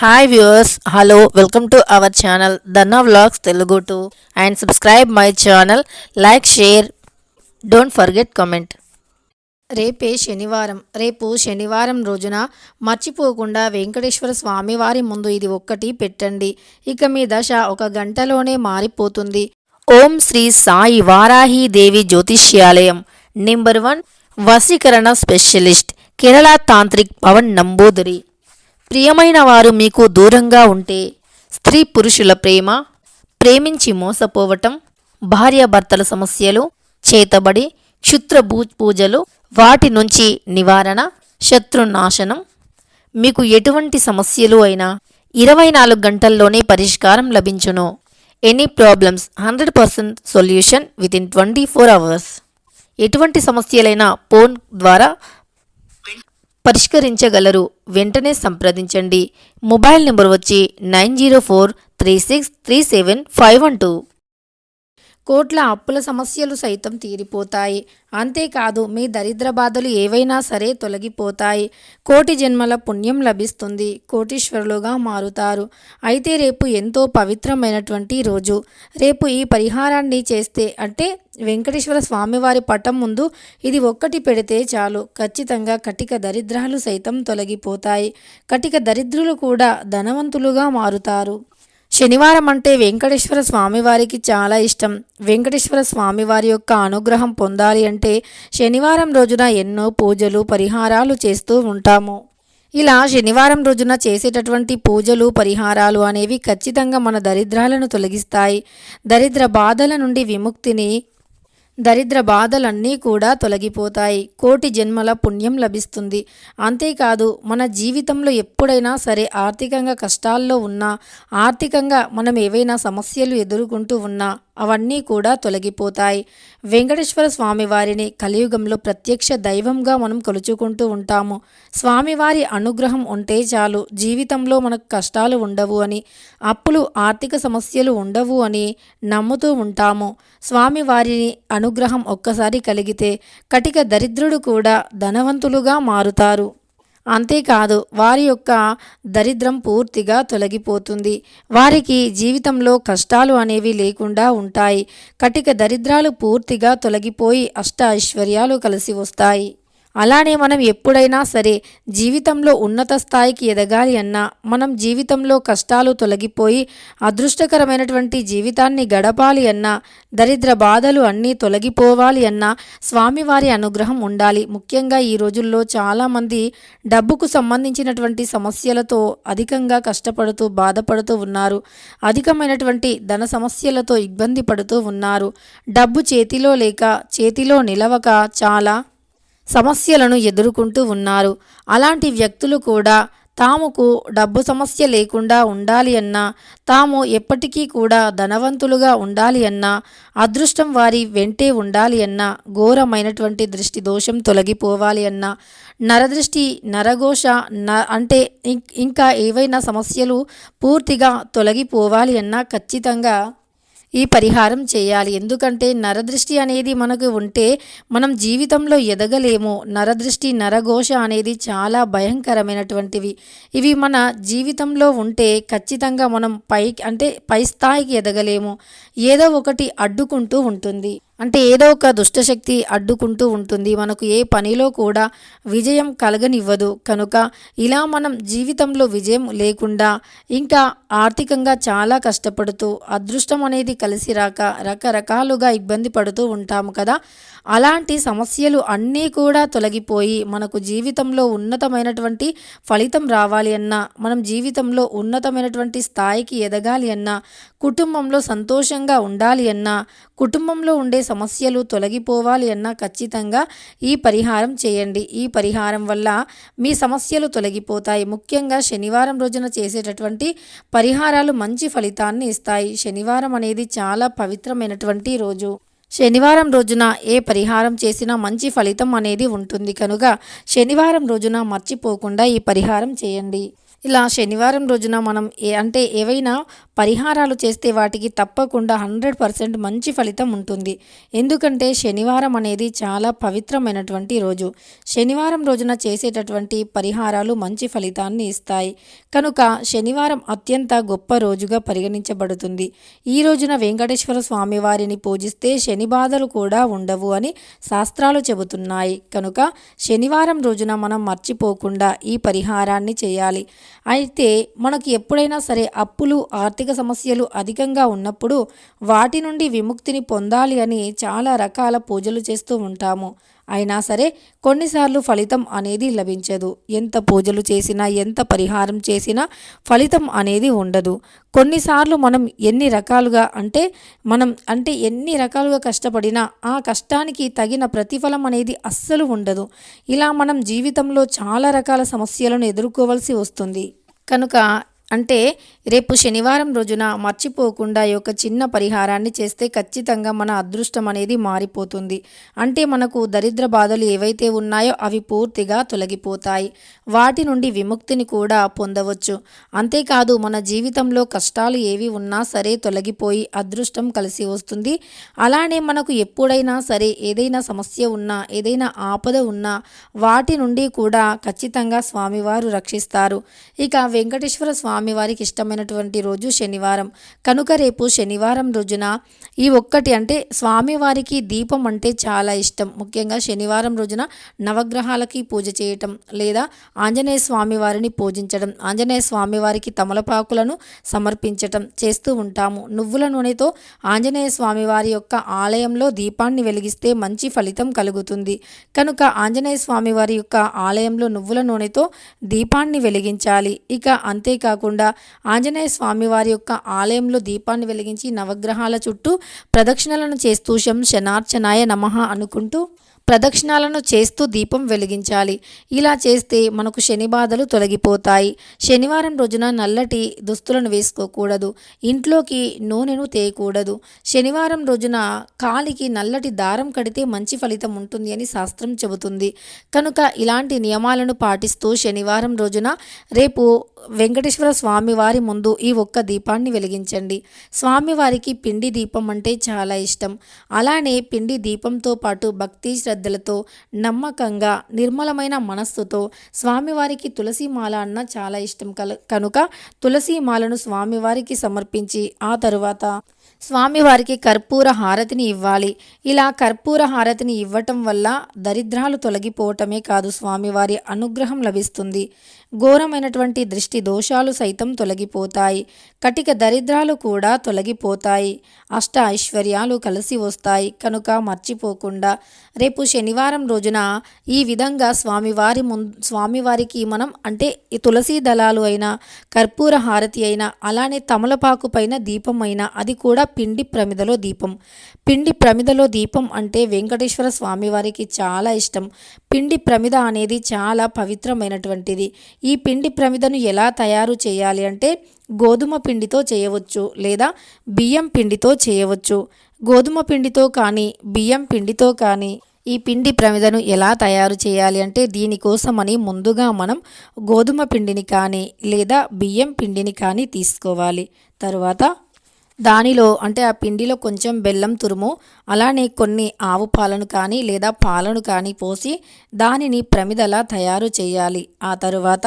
Hi viewers hello welcome to our channel Danna vlogs Telugu to and subscribe my channel like share don't forget comment రేపే శనివారం రేపు శనివారం రోజున మర్చిపోకుండా వెంకటేశ్వర స్వామి వారి ముందు ఇది ఒక్కటి పెట్టండి. ఇక మీ దశ ఒక గంటలోనే మారిపోతుంది. ఓం శ్రీ సాయి వారాహి దేవి జ్యోతిష్యాలయం నెంబర్ వన్ వశీకరణ స్పెషలిస్ట్ కేరళ తాంత్రిక్ పవన్ నంబూదరి. ప్రియమైన వారు మీకు దూరంగా ఉంటే స్త్రీ పురుషుల ప్రేమ ప్రేమించి మోసపోవటం భార్యాభర్తల సమస్యలు చేతబడి క్షుత్రభూ పూజలు వాటి నుంచి నివారణ శత్రునాశనం మీకు ఎటువంటి సమస్యలు అయినా ఇరవై నాలుగు గంటల్లోనే పరిష్కారం లభించును. Any problems hundred percent solution with in twenty four hours ఎటువంటి సమస్యలైనా ఫోన్ ద్వారా పరిష్కరించగలరు. వెంటనే సంప్రదించండి. మొబైల్ నెంబర్ వచ్చి nine zero four three six three seven five one two. కోట్ల అప్పుల సమస్యలు సైతం తీరిపోతాయి. అంతేకాదు మీ దరిద్ర బాధలు ఏవైనా సరే తొలగిపోతాయి. కోటి జన్మల పుణ్యం లభిస్తుంది. కోటీశ్వరులుగా మారుతారు. అయితే రేపు ఎంతో పవిత్రమైనటువంటి రోజు. రేపు ఈ పరిహారాన్ని చేస్తే అంటే వెంకటేశ్వర స్వామివారి పటం ముందు ఇది ఒక్కటి పెడితే చాలు. ఖచ్చితంగా కటిక దరిద్రాలు సైతం తొలగిపోతాయి. కటిక దరిద్రులు కూడా ధనవంతులుగా మారుతారు. శనివారం అంటే వెంకటేశ్వర స్వామివారికి చాలా ఇష్టం. వెంకటేశ్వర స్వామివారి యొక్క అనుగ్రహం పొందాలి అంటే శనివారం రోజున ఎన్నో పూజలు పరిహారాలు చేస్తూ ఉంటాము. ఇలా శనివారం రోజున చేసేటటువంటి పూజలు పరిహారాలు అనేవి ఖచ్చితంగా మన దరిద్రాలను తొలగిస్తాయి. దరిద్ర బాధల నుండి విముక్తిని దరిద్ర బాధలన్నీ కూడా తొలగిపోతాయి. కోటి జన్మల పుణ్యం లభిస్తుంది. అంతేకాదు మన జీవితంలో ఎప్పుడైనా సరే ఆర్థికంగా కష్టాల్లో ఉన్నా ఆర్థికంగా మనం ఏవైనా సమస్యలు ఎదుర్కొంటూ ఉన్నా అవన్నీ కూడా తొలగిపోతాయి. వెంకటేశ్వర స్వామివారిని కలియుగంలో ప్రత్యక్ష దైవంగా మనం కొలుచుకుంటూ ఉంటాము. స్వామివారి అనుగ్రహం ఉంటే చాలు. జీవితంలో మనకు కష్టాలు ఉండవు అని అప్పులు ఆర్థిక సమస్యలు ఉండవు అని నమ్ముతూ ఉంటాము. స్వామివారిని అనుగ్రహం ఒక్కసారి కలిగితే కటిక దరిద్రుడు కూడా ధనవంతులుగా మారుతారు. అంతేకాదు వారి యొక్క దరిద్రం పూర్తిగా తొలగిపోతుంది. వారికి జీవితంలో కష్టాలు అనేవి లేకుండా ఉంటాయి. కటిక దరిద్రాలు పూర్తిగా తొలగిపోయి అష్ట ఐశ్వర్యాలు కలిసి వస్తాయి. అలానే మనం ఎప్పుడైనా సరే జీవితంలో ఉన్నత స్థాయికి ఎదగాలి అన్నా మనం జీవితంలో కష్టాలు తొలగిపోయి అదృష్టకరమైనటువంటి జీవితాన్ని గడపాలి అన్నా దరిద్ర బాధలు అన్నీ తొలగిపోవాలి అన్నా స్వామివారి అనుగ్రహం ఉండాలి. ముఖ్యంగా ఈ రోజుల్లో చాలామంది డబ్బుకు సంబంధించినటువంటి సమస్యలతో అధికంగా కష్టపడుతూ బాధపడుతూ ఉన్నారు. అధికమైనటువంటి ధన సమస్యలతో ఇబ్బంది పడుతూ ఉన్నారు. డబ్బు చేతిలో లేక చేతిలో నిలవక చాలా సమస్యలను ఎదుర్కొంటూ ఉన్నారు. అలాంటి వ్యక్తులు కూడా తాముకు డబ్బు సమస్య లేకుండా ఉండాలి అన్నా తాము ఎప్పటికీ కూడా ధనవంతులుగా ఉండాలి అన్నా అదృష్టం వారి వెంటే ఉండాలి అన్నా ఘోరమైనటువంటి దృష్టి దోషం తొలగిపోవాలి అన్నా నరదృష్టి నరఘోష న అంటే ఇంకా ఏవైనా సమస్యలు పూర్తిగా తొలగిపోవాలి అన్నా ఖచ్చితంగా ఈ పరిహారం చేయాలి. ఎందుకంటే నరదృష్టి అనేది మనకు ఉంటే మనం జీవితంలో ఎదగలేము. నరదృష్టి నరఘోష అనేది చాలా భయంకరమైనటువంటివి. ఇవి మన జీవితంలో ఉంటే ఖచ్చితంగా మనం పై అంటే పై స్థాయికి ఎదగలేము. ఏదో ఒకటి అడ్డుకుంటూ ఉంటుంది. అంటే ఏదో ఒక దుష్టశక్తి అడ్డుకుంటూ ఉంటుంది. మనకు ఏ పనిలో కూడా విజయం కలగనివ్వదు. కనుక ఇలా మనం జీవితంలో విజయం లేకుండా ఇంకా ఆర్థికంగా చాలా కష్టపడుతూ అదృష్టం అనేది కలిసి రాక రకరకాలుగా ఇబ్బంది పడుతూ ఉంటాము కదా. అలాంటి సమస్యలు అన్నీ కూడా తొలగిపోయి మనకు జీవితంలో ఉన్నతమైనటువంటి ఫలితం రావాలి అన్నా మనం జీవితంలో ఉన్నతమైనటువంటి స్థాయికి ఎదగాలి అన్నా కుటుంబంలో సంతోషంగా ఉండాలి అన్నా కుటుంబంలో ఉండే సమస్యలు తొలగిపోవాలి అన్నా ఖచ్చితంగా ఈ పరిహారం చేయండి. ఈ పరిహారం వల్ల మీ సమస్యలు తొలగిపోతాయి. ముఖ్యంగా శనివారం రోజున చేసేటటువంటి పరిహారాలు మంచి ఫలితాన్ని ఇస్తాయి. శనివారం అనేది చాలా పవిత్రమైనటువంటి రోజు. శనివారం రోజున ఏ పరిహారం చేసినా మంచి ఫలితం అనేది ఉంటుంది. కనుక శనివారం రోజున మర్చిపోకుండా ఈ పరిహారం చేయండి. ఇలా శనివారం రోజున మనం ఏ అంటే ఏవైనా పరిహారాలు చేస్తే వాటికి తప్పకుండా హండ్రెడ్ పర్సెంట్ మంచి ఫలితం ఉంటుంది. ఎందుకంటే శనివారం అనేది చాలా పవిత్రమైనటువంటి రోజు. శనివారం రోజున చేసేటటువంటి పరిహారాలు మంచి ఫలితాన్ని ఇస్తాయి. కనుక శనివారం అత్యంత గొప్ప రోజుగా పరిగణించబడుతుంది. ఈ రోజున వెంకటేశ్వర స్వామి వారిని పూజిస్తే శని బాధలు కూడా ఉండవు అని శాస్త్రాలు చెబుతున్నాయి. కనుక శనివారం రోజున మనం మర్చిపోకుండా ఈ పరిహారాన్ని చేయాలి. అయితే మనకు ఎప్పుడైనా సరే అప్పులు ఆర్థిక సమస్యలు అధికంగా ఉన్నప్పుడు వాటి నుండి విముక్తిని పొందాలి అని చాలా రకాల పూజలు చేస్తూ ఉంటాము. అయినా సరే కొన్నిసార్లు ఫలితం అనేది లభించదు. ఎంత పూజలు చేసినా ఎంత పరిహారం చేసినా ఫలితం అనేది ఉండదు. కొన్నిసార్లు మనం ఎన్ని రకాలుగా అంటే మనం అంటే ఎన్ని రకాలుగా కష్టపడినా ఆ కష్టానికి తగిన ప్రతిఫలం అనేది అస్సలు ఉండదు. ఇలా మనం జీవితంలో చాలా రకాల సమస్యలను ఎదుర్కోవాల్సి వస్తుంది. కనుక అంటే రేపు శనివారం రోజున మర్చిపోకుండా ఈ యొక్క చిన్న పరిహారాన్ని చేస్తే ఖచ్చితంగా మన అదృష్టం అనేది మారిపోతుంది. అంటే మనకు దరిద్ర బాధలు ఏవైతే ఉన్నాయో అవి పూర్తిగా తొలగిపోతాయి. వాటి నుండి విముక్తిని కూడా పొందవచ్చు. అంతేకాదు మన జీవితంలో కష్టాలు ఏవి ఉన్నా సరే తొలగిపోయి అదృష్టం కలిసి వస్తుంది. అలానే మనకు ఎప్పుడైనా సరే ఏదైనా సమస్య ఉన్నా ఏదైనా ఆపద ఉన్నా వాటి నుండి కూడా ఖచ్చితంగా స్వామివారు రక్షిస్తారు. ఇక వెంకటేశ్వర స్వామి స్వామివారికి ఇష్టమైనటువంటి రోజు శనివారం. కనుక రేపు శనివారం రోజున ఈ ఒక్కటి అంటే స్వామివారికి దీపం అంటే చాలా ఇష్టం. ముఖ్యంగా శనివారం రోజున నవగ్రహాలకి పూజ చేయటం లేదా ఆంజనేయ స్వామి వారిని పూజించడం ఆంజనేయ స్వామివారికి తమలపాకులను సమర్పించటం చేస్తూ ఉంటాము. నువ్వుల నూనెతో ఆంజనేయ స్వామి వారి యొక్క ఆలయంలో దీపాన్ని వెలిగిస్తే మంచి ఫలితం కలుగుతుంది. కనుక ఆంజనేయ స్వామి వారి యొక్క ఆలయంలో నువ్వుల నూనెతో దీపాన్ని వెలిగించాలి. ఇక అంతేకాకుండా ఆంజనేయ స్వామి వారి యొక్క ఆలయంలో దీపాన్ని వెలిగించి నవగ్రహాల చుట్టూ ప్రదక్షిణలను చేస్తూ శం శనార్చనాయ నమః అనుకుంటూ ప్రదక్షిణాలను చేస్తూ దీపం వెలిగించాలి. ఇలా చేస్తే మనకు శని బాధలు తొలగిపోతాయి. శనివారం రోజున నల్లటి దుస్తులను వేసుకోకూడదు. ఇంట్లోకి నూనెను తేయకూడదు. శనివారం రోజున కాలికి నల్లటి దారం కడితే మంచి ఫలితం ఉంటుంది అని శాస్త్రం చెబుతుంది. కనుక ఇలాంటి నియమాలను పాటిస్తూ శనివారం రోజున రేపు వెంకటేశ్వర స్వామివారి ముందు ఈ ఒక్క దీపాన్ని వెలిగించండి. స్వామివారికి పిండి దీపం అంటే చాలా ఇష్టం. అలానే పిండి దీపంతో పాటు భక్తి శ్రద్ధలతో నమ్మకంగా నిర్మలమైన మనస్సుతో స్వామివారికి తులసి మాల అన్న చాలా ఇష్టం కల కనుక తులసి మాలను స్వామివారికి సమర్పించి ఆ తరువాత స్వామివారికి కర్పూర హారతిని ఇవ్వాలి. ఇలా కర్పూర హారతిని ఇవ్వటం వల్ల దరిద్రాలు తొలగిపోవటమే కాదు స్వామివారి అనుగ్రహం లభిస్తుంది. ఘోరమైనటువంటి దృష్టి దోషాలు సైతం తొలగిపోతాయి. కటిక దరిద్రాలు కూడా తొలగిపోతాయి. అష్ట ఐశ్వర్యాలు కలిసి వస్తాయి. కనుక మర్చిపోకుండా రేపు శనివారం రోజున ఈ విధంగా స్వామివారి ముందు స్వామివారికి మనం అంటే ఈ దళాలు అయినా కర్పూర హారతి అయినా అలానే తమలపాకు పైన దీపం అయినా అది కూడా పిండి ప్రమిదలో దీపం. పిండి ప్రమిదలో దీపం అంటే వెంకటేశ్వర స్వామివారికి చాలా ఇష్టం. పిండి ప్రమిద అనేది చాలా పవిత్రమైనటువంటిది. ఈ పిండి ప్రమిదను ఎలా తయారు చేయాలి అంటే గోధుమ పిండితో చేయవచ్చు లేదా బియ్యం పిండితో చేయవచ్చు. గోధుమ పిండితో కానీ బియ్యం పిండితో కానీ ఈ పిండి ప్రమిదను ఎలా తయారు చేయాలి అంటే దీనికోసమని ముందుగా మనం గోధుమ పిండిని కానీ లేదా బియ్యం పిండిని కానీ తీసుకోవాలి. తరువాత దానిలో అంటే ఆ పిండిలో కొంచెం బెల్లం తురుము అలానే కొన్ని ఆవు పాలను కానీ లేదా పాలను కానీ పోసి దానిని ప్రమిదలా తయారు చేయాలి. ఆ తరువాత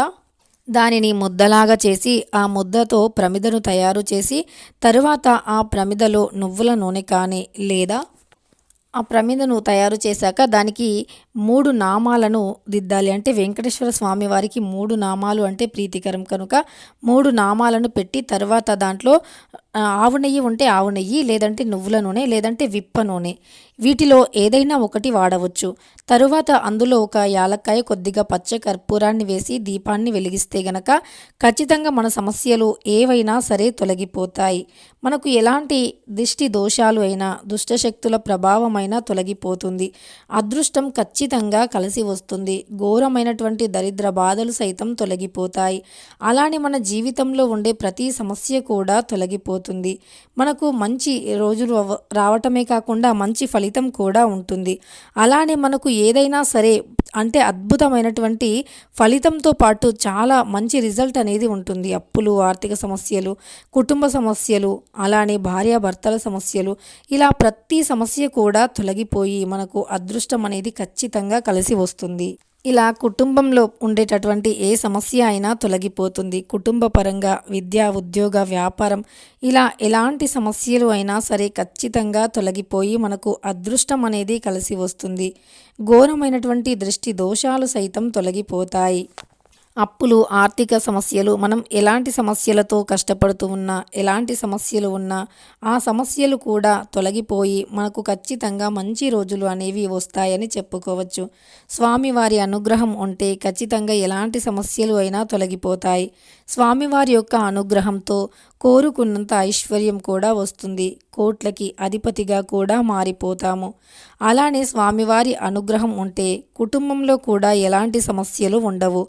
దానిని ముద్దలాగా చేసి ఆ ముద్దతో ప్రమిదను తయారు చేసి తరువాత ఆ ప్రమిదలో నువ్వుల నూనె కానీ లేదా ఆ ప్రమిదను తయారు చేశాక దానికి మూడు నామాలను దిద్దాలి. అంటే వెంకటేశ్వర స్వామి వారికి మూడు నామాలు అంటే ప్రీతికరం కనుక మూడు నామాలను పెట్టి తర్వాత దాంట్లో ఆవు నెయ్యి ఉంటే ఆవు నెయ్యి లేదంటే నువ్వుల నూనె లేదంటే విప్ప నూనె. వీటిలో ఏదైనా ఒకటి వాడవచ్చు. తరువాత అందులో ఒక యాలక్కాయ కొద్దిగా పచ్చ కర్పూరాన్ని వేసి దీపాన్ని వెలిగిస్తే గనక ఖచ్చితంగా మన సమస్యలు ఏవైనా సరే తొలగిపోతాయి. మనకు ఎలాంటి దిష్టి దోషాలు అయినా దుష్టశక్తుల ప్రభావమైనా తొలగిపోతుంది. అదృష్టం ఖచ్చితంగా ఖచ్చితంగా కలిసి వస్తుంది. ఘోరమైనటువంటి దరిద్ర బాధలు సైతం తొలగిపోతాయి. అలానే మన జీవితంలో ఉండే ప్రతి సమస్య కూడా తొలగిపోతుంది. మనకు మంచి రోజులు రావటమే కాకుండా మంచి ఫలితం కూడా ఉంటుంది. అలానే మనకు ఏదైనా సరే అంటే అద్భుతమైనటువంటి ఫలితంతో పాటు చాలా మంచి రిజల్ట్ అనేది ఉంటుంది. అప్పులు ఆర్థిక సమస్యలు కుటుంబ సమస్యలు అలానే భార్యాభర్తల సమస్యలు. ఇలా ప్రతి సమస్య కూడా తొలగిపోయి మనకు అదృష్టం అనేది ఖచ్చితంగా ఖచ్చితంగా కలిసి వస్తుంది. ఇలా కుటుంబంలో ఉండేటటువంటి ఏ సమస్య అయినా తొలగిపోతుంది. కుటుంబ పరంగా విద్య ఉద్యోగ వ్యాపారం ఇలా ఎలాంటి సమస్యలు అయినా సరే ఖచ్చితంగా తొలగిపోయి మనకు అదృష్టం అనేది కలిసి వస్తుంది. ఘోరమైనటువంటి దృష్టి దోషాలు సైతం తొలగిపోతాయి. అప్పులు ఆర్థిక సమస్యలు మనం ఎలాంటి సమస్యలతో కష్టపడుతూ ఉన్నా ఎలాంటి సమస్యలు ఉన్నా ఆ సమస్యలు కూడా తొలగిపోయి మనకు ఖచ్చితంగా మంచి రోజులు అనేవి వస్తాయని చెప్పుకోవచ్చు. స్వామివారి అనుగ్రహం ఉంటే ఖచ్చితంగా ఎలాంటి సమస్యలు అయినా తొలగిపోతాయి. స్వామివారి యొక్క అనుగ్రహంతో కోరుకున్నంత ఐశ్వర్యం కూడా వస్తుంది. కోట్లకి అధిపతిగా కూడా మారిపోతాము. అలానే స్వామివారి అనుగ్రహం ఉంటే కుటుంబంలో కూడా ఎలాంటి సమస్యలు ఉండవు.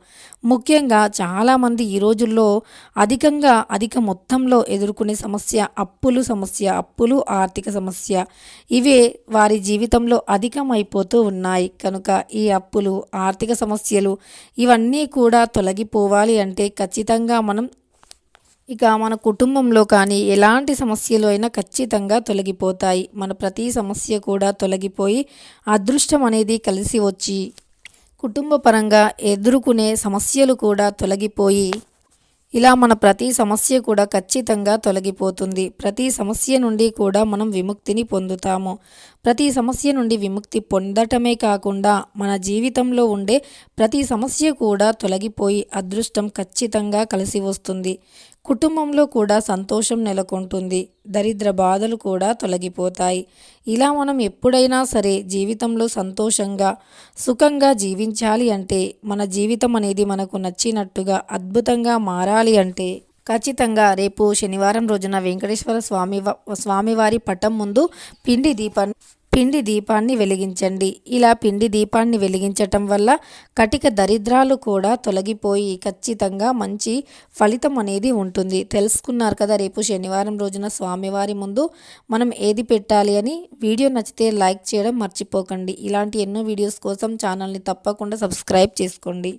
ముఖ్యంగా చాలామంది ఈ రోజుల్లో అధికంగా అధిక మొత్తంలో ఎదుర్కొనే సమస్య అప్పులు సమస్య అప్పులు ఆర్థిక సమస్య ఇవే వారి జీవితంలో అధికమైపోతూ ఉన్నాయి. కనుక ఈ అప్పులు ఆర్థిక సమస్యలు ఇవన్నీ కూడా తొలగిపోవాలి అంటే ఖచ్చితంగా మనం ఇక మన కుటుంబంలో కానీ ఎలాంటి సమస్యలు అయినా ఖచ్చితంగా తొలగిపోతాయి. మన ప్రతి సమస్య కూడా తొలగిపోయి అదృష్టం అనేది కలిసి వచ్చి కుటుంబ పరంగా ఎదుర్కొనే సమస్యలు కూడా తొలగిపోయి ఇలా మన ప్రతి సమస్య కూడా ఖచ్చితంగా తొలగిపోతుంది. ప్రతి సమస్య నుండి కూడా మనం విముక్తిని పొందుతాము. ప్రతి సమస్య నుండి విముక్తి పొందటమే కాకుండా మన జీవితంలో ఉండే ప్రతి సమస్య కూడా తొలగిపోయి అదృష్టం ఖచ్చితంగా కలిసి వస్తుంది. కుటుంబంలో కూడా సంతోషం నెలకొంటుంది. దరిద్ర బాధలు కూడా తొలగిపోతాయి. ఇలా మనం ఎప్పుడైనా సరే జీవితంలో సంతోషంగా సుఖంగా జీవించాలి అంటే మన జీవితం అనేది మనకు నచ్చినట్టుగా అద్భుతంగా మారాలి అంటే ఖచ్చితంగా రేపు శనివారం రోజున వెంకటేశ్వర స్వామి స్వామివారి పటం ముందు పిండి దీపాన్ని పిండి దీపాన్ని వెలిగించండి. ఇలా పిండి దీపాన్ని వెలిగించటం వల్ల కటిక దరిద్రాలు కూడా తొలగిపోయి ఖచ్చితంగా మంచి ఫలితం అనేది ఉంటుంది. తెలుసుకున్నారు కదా రేపు శనివారం రోజున స్వామివారి ముందు మనం ఏది పెట్టాలి అని వీడియో నచ్చితే లైక్ చేయడం మర్చిపోకండి. ఇలాంటి ఎన్నో వీడియోస్ కోసం ఛానల్ని తప్పకుండా సబ్స్క్రైబ్ చేసుకోండి.